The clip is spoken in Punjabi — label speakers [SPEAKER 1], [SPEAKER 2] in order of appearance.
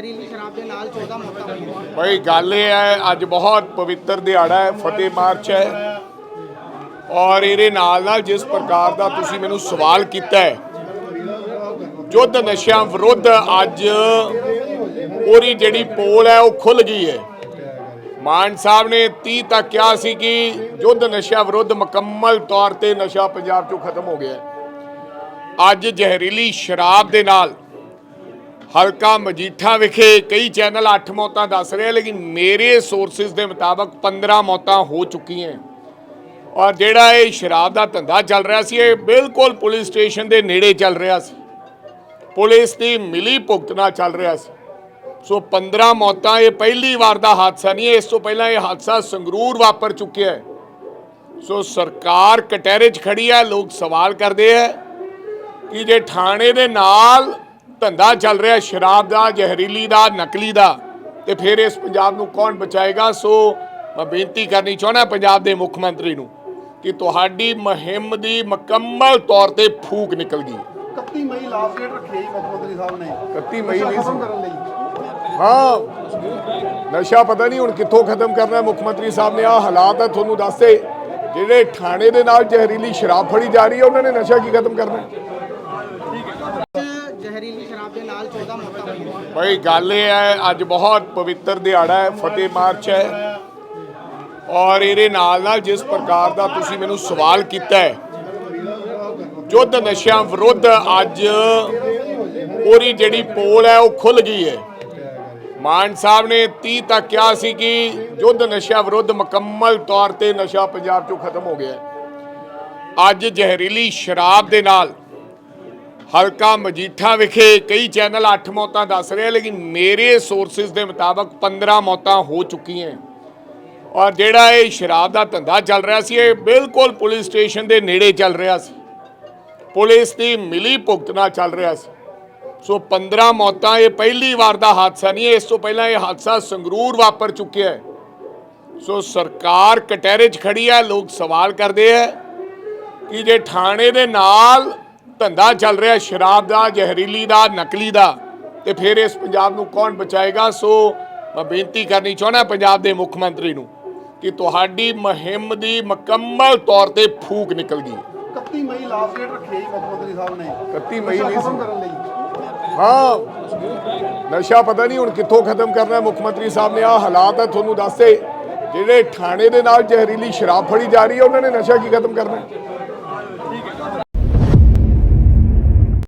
[SPEAKER 1] ਜ਼ਹਿਰੀਲੀ ਸ਼ਰਾਬ ਦੇ ਨਾਲ 14 ਮੌਤਾਂ ਹੋਈਆਂ।
[SPEAKER 2] ਭਾਈ, ਗੱਲ ਇਹ ਹੈ, ਅੱਜ ਬਹੁਤ ਪਵਿੱਤਰ ਦਿਹਾੜਾ ਹੈ, ਫਤਿਹ ਮਾਰਚ ਹੈ। ਔਰ ਇਹਦੇ ਨਾਲ ਨਾਲ ਜਿਸ ਪ੍ਰਕਾਰ ਦਾ ਤੁਸੀਂ ਮੈਨੂੰ ਸਵਾਲ ਕੀਤਾ ਹੈ ਯੁੱਧ ਨਸ਼ਿਆਂ ਵਿਰੁੱਧ ਅੱਜ ਉਹਦੀ ਜਿਹੜੀ ਪੋਲ ਹੈ, ਉਹ ਖੁੱਲ ਗਈ ਹੈ। ਮਾਨ ਸਾਹਿਬ ਨੇ 30 ਤੱਕ ਕਿਹਾ ਸੀ ਕਿ ਯੁੱਧ ਨਸ਼ਿਆਂ ਵਿਰੁੱਧ ਮੁਕੰਮਲ ਤੌਰ ਤੇ ਨਸ਼ਾ ਪੰਜਾਬ 'ਚੋਂ ਖਤਮ ਹੋ ਗਿਆ ਅੱਜ ਜ਼ਹਿਰੀਲੀ ਸ਼ਰਾਬ ਦੇ ਨਾਲ ਹਲਕਾ ਮਜੀਠਾ ਵਿਖੇ ਕਈ ਚੈਨਲ 8 ਮੌਤਾਂ ਦੱਸ ਰਹੇ ਲੇਕਿਨ ਮੇਰੇ ਸੋਰਸਸ ਦੇ ਮੁਤਾਬਕ 15 ਮੌਤਾਂ ਹੋ ਚੁੱਕੀਆਂ। ਔਰ ਜਿਹੜਾ ਇਹ ਸ਼ਰਾਬ ਦਾ ਧੰਦਾ ਚੱਲ ਰਿਹਾ ਸੀ, ਇਹ ਬਿਲਕੁਲ ਪੁਲਿਸ ਸਟੇਸ਼ਨ ਦੇ ਨੇੜੇ ਚੱਲ ਰਿਹਾ ਸੀ। ਪੁਲਿਸ ਦੀ ਮਿਲੀ ਭੁਗਤ ਨਾਲ ਚੱਲ ਰਿਹਾ ਸੀ। ਸੋ 15 ਮੌਤਾਂ, ਇਹ ਪਹਿਲੀ ਵਾਰ ਦਾ ਹਾਦਸਾ ਨਹੀਂ ਹੈ ਇਸ ਤੋਂ ਪਹਿਲਾਂ ਇਹ ਹਾਦਸਾ ਸੰਗਰੂਰ ਵਾਪਰ ਚੁੱਕਿਆ ਹੈ। ਸੋ ਸਰਕਾਰ ਕਟਹਿਰੇ 'ਚ ਖੜੀ ਹੈ, ਲੋਕ ਸਵਾਲ ਕਰਦੇ ਹੈ ਕਿ ਜੇ ਥਾਣੇ ਦੇ ਨਾਲ ਧੰਦਾ ਚੱਲ ਰਿਹਾ ਸ਼ਰਾਬ ਦਾ ਜ਼ਹਿਰੀਲੀ ਦਾ ਨਕਲੀ ਦਾ ਤੇ ਫਿਰ ਇਸ ਪੰਜਾਬ ਨੂੰ ਕੌਣ ਬਚਾਏਗਾ? ਸੋ ਮੈਂ ਬੇਨਤੀ ਕਰਨੀ ਚਾਹੁੰਦਾ ਪੰਜਾਬ ਦੇ ਮੁੱਖ ਮੰਤਰੀ ਨੂੰ ਕਿ ਤੁਹਾਡੀ ਮੁਹਿੰਮ ਦੀ ਮੁਕੰਮਲ ਤੌਰ ਤੇ ਫੂਕ ਨਿਕਲ ਗਈ।
[SPEAKER 3] 31 ਮਈ ਲਾਸਟ ਡੇਟ ਰੱਖੀ ਹੈ ਮੁੱਖ ਮੰਤਰੀ ਸਾਹਿਬ ਨੇ।
[SPEAKER 2] 31 ਮਈ ਨਹੀਂ
[SPEAKER 3] ਖਤਮ
[SPEAKER 2] ਸੀ।
[SPEAKER 3] ਕਰਨ ਲਈ।
[SPEAKER 2] ਹਾਂ ਨਸ਼ਾ ਪਤਾ ਨਹੀਂ ਹੁਣ ਕਿੱਥੋਂ ਖਤਮ ਕਰਨਾ। ਮੁੱਖ ਮੰਤਰੀ ਸਾਹਿਬ ਨੇ ਆ ਹਾਲਾਤ ਹੈ ਤੁਹਾਨੂੰ ਦੱਸੇ ਜਿਹੜੇ ਥਾਣੇ ਦੇ ਨਾਲ ਜ਼ਹਿਰੀਲੀ ਸ਼ਰਾਬ ਫੜੀ ਜਾ ਰਹੀ ਹੈ ਉਹਨਾਂ ਨੇ ਨਸ਼ਾ ਕੀ ਖਤਮ ਕਰਨਾ
[SPEAKER 1] ਜ਼ਹਿਰੀਲੀ ਸ਼ਰਾਬ ਦੇ ਨਾਲ 14 ਮੌਤਾਂ ਹੋਈਆਂ।
[SPEAKER 2] ਭਾਈ, ਗੱਲ ਇਹ ਹੈ, ਅੱਜ ਬਹੁਤ ਪਵਿੱਤਰ ਦਿਹਾੜਾ ਹੈ, ਫਤਿਹ ਮਾਰਚ ਹੈ। ਔਰ ਇਹਦੇ ਨਾਲ ਨਾਲ ਜਿਸ ਪ੍ਰਕਾਰ ਦਾ ਤੁਸੀਂ ਮੈਨੂੰ ਸਵਾਲ ਕੀਤਾ ਹੈ ਯੁੱਧ ਨਸ਼ਿਆਂ ਵਿਰੁੱਧ ਅੱਜ ਉਹਦੀ ਜਿਹੜੀ ਪੋਲ ਹੈ, ਉਹ ਖੁੱਲ ਗਈ ਹੈ। ਮਾਨ ਸਾਹਿਬ ਨੇ 30 ਤੱਕ ਕਿਹਾ ਸੀ ਕਿ ਯੁੱਧ ਨਸ਼ਿਆਂ ਵਿਰੁੱਧ ਮੁਕੰਮਲ ਤੌਰ ਤੇ ਨਸ਼ਾ ਪੰਜਾਬ 'ਚੋਂ ਖਤਮ ਹੋ ਗਿਆ ਅੱਜ ਜ਼ਹਿਰੀਲੀ ਸ਼ਰਾਬ ਦੇ ਨਾਲ ਹਲਕਾ ਮਜੀਠਾ ਵਿਖੇ ਕਈ ਚੈਨਲ 8 ਮੌਤਾਂ ਦੱਸ ਰਹੇ ਲੇਕਿਨ ਮੇਰੇ ਸੋਰਸਸ ਦੇ ਮੁਤਾਬਕ 15 ਮੌਤਾਂ ਹੋ ਚੁੱਕੀਆਂ ਔਰ ਜਿਹੜਾ ਇਹ ਸ਼ਰਾਬ ਦਾ ਧੰਦਾ ਚੱਲ ਰਿਹਾ ਸੀ, ਇਹ ਬਿਲਕੁਲ ਪੁਲਿਸ ਸਟੇਸ਼ਨ ਦੇ ਨੇੜੇ ਚੱਲ ਰਿਹਾ ਸੀ। ਪੁਲਿਸ ਦੀ ਮਿਲੀ ਭੁਗਤ ਨਾਲ ਚੱਲ ਰਿਹਾ ਸੀ। ਸੋ 15 ਮੌਤਾਂ, ਇਹ ਪਹਿਲੀ ਵਾਰ ਦਾ ਹਾਦਸਾ ਨਹੀਂ ਹੈ ਇਸ ਤੋਂ ਪਹਿਲਾਂ ਇਹ ਹਾਦਸਾ ਸੰਗਰੂਰ ਵਾਪਰ ਚੁੱਕਿਆ ਹੈ ਸੋ ਸਰਕਾਰ ਕਟਹਿਰੇ 'ਚ ਖੜੀ ਹੈ ਲੋਕ ਸਵਾਲ ਕਰਦੇ ਹੈ ਕਿ ਜੇ ਥਾਣੇ ਦੇ ਨਾਲ ਧੰਦਾ ਚੱਲ ਰਿਹਾ ਸ਼ਰਾਬ ਦਾ ਜ਼ਹਿਰੀਲੀ ਦਾ ਨਕਲੀ ਦਾ ਤੇ ਫਿਰ ਇਸ ਪੰਜਾਬ ਨੂੰ ਕੌਣ ਬਚਾਏਗਾ? ਸੋ ਮੈਂ ਬੇਨਤੀ ਕਰਨੀ ਚਾਹੁੰਦਾ ਪੰਜਾਬ ਦੇ ਮੁੱਖ ਮੰਤਰੀ ਨੂੰ ਕਿ ਤੁਹਾਡੀ ਮੁਹਿੰਮ ਦੀ ਮੁਕੰਮਲ ਤੌਰ ਤੇ ਫੂਕ ਨਿਕਲ ਗਈ।
[SPEAKER 3] 31 ਮਈ ਲਾਸਟ ਡੇਟ ਰੱਖੀ ਹੈ ਮੁੱਖ ਮੰਤਰੀ ਸਾਹਿਬ ਨੇ।
[SPEAKER 2] 31 ਮਈ ਨਹੀਂ ਸੀ। ਹਾਂ ਨਸ਼ਾ ਪਤਾ ਨਹੀਂ ਹੁਣ ਕਿੱਥੋਂ ਖਤਮ ਕਰਨਾ। ਮੁੱਖ ਮੰਤਰੀ ਸਾਹਿਬ ਨੇ। ਆ ਹਾਲਾਤ ਹੈ ਤੁਹਾਨੂੰ ਦੱਸੇ ਜਿਹੜੇ ਥਾਣੇ ਦੇ ਨਾਲ ਜ਼ਹਿਰੀਲੀ ਸ਼ਰਾਬ ਫੜੀ ਜਾ ਰਹੀ ਹੈ ਉਹਨਾਂ ਨੇ ਨਸ਼ਾ ਕੀ ਖਤਮ ਕਰਨਾ